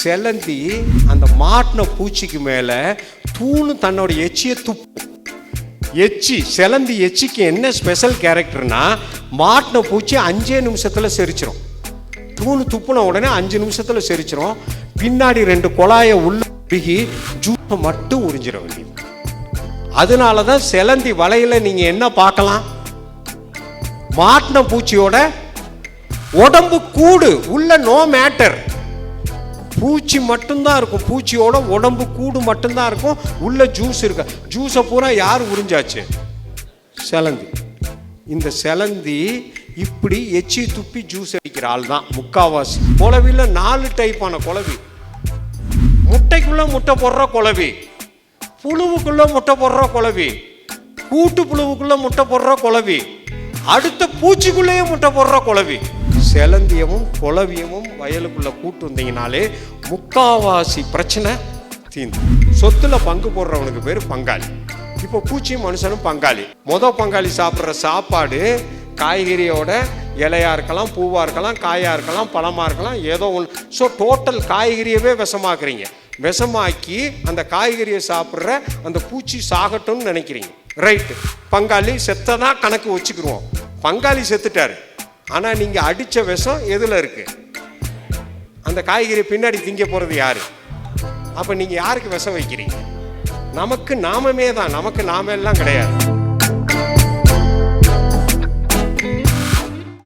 செலந்தி அந்த மாட்டின பூச்சிக்கு மேலே தூணு தன்னோட எச்சியை துப்பு எச்சி செலந்தி எச்சிக்கு என்ன ஸ்பெஷல் கேரக்டர்னா மாட்டின பூச்சி அஞ்சே நிமிஷத்தில் செரிச்சிரும். தூணு துப்புன உடனே அஞ்சு நிமிஷத்தில் செரிச்சிரும். பின்னாடி ரெண்டு குழாயை உள்ள பிகி ஜூஸை மட்டும் உறிஞ்சிட வேண்டியது. அதனால தான் செலந்தி வலையில் நீங்கள் என்ன பார்க்கலாம்? மாட்டின பூச்சியோட உடம்பு கூடு உள்ள நோ மேட்டர் பூச்சி மட்டும்தான் இருக்கும். பூச்சியோட உடம்பு கூடு மட்டும்தான் இருக்கும். உள்ள ஜூஸ் இருக்கு. ஜூஸை பூரா யார் உறிஞ்சாச்சு? செலந்தி. இந்த செலந்தி இப்படி எச்சி துப்பி ஜூஸ் அடிக்கிற ஆள் தான் முக்காவாசி. குழவியில் நாலு டைப்பான குழவி. முட்டைக்குள்ளே முட்டை போடுற குழவி. புழுவுக்குள்ளே முட்டை போடுற குழவி. கூட்டு புழுவுக்குள்ளே முட்டை போடுற குளவி அடுத்த பூச்சிக்குள்ளேயே முட்டை போடுற குழவி. செலந்தியமும் புலவியமும் வயலுக்குள்ளே கூட்டு வந்தீங்கனாலே முக்காவாசி பிரச்சனை தீந்து. சொத்துல பங்கு போடுறவனுக்கு பேர் பங்காளி. இப்போ பூச்சியும் மனுஷனும் பங்காளி. மொத பங்காளி சாப்பிட்ற சாப்பாடு காய்கறியோட இலையாக இருக்கலாம் பூவாக இருக்கலாம் காயாக இருக்கலாம் பழமாக இருக்கலாம் ஏதோ ஒன்று ஸோ டோட்டல் காய்கறியவே விஷமாக்குறீங்க. விஷமாக்கி அந்த காய்கறியை சாப்பிட்ற அந்த பூச்சி சாகட்டும்னு நினைக்கிறீங்க. ரைட்டு பங்காளி செத்தனா கணக்கு வச்சுக்கிருவோம். பங்காளி செத்துட்டாரு. ஆனால் நீங்கள் அடித்த விஷம் எதில் இருக்குது அந்த காய்கறி பின்னாடி திங்க போகிறது யார்? அப்போ நீங்கள் யாருக்கு விஷம் வைக்கிறீங்க? நமக்கு நாமமே தான் நமக்கு நாமெல்லாம் கிடையாது.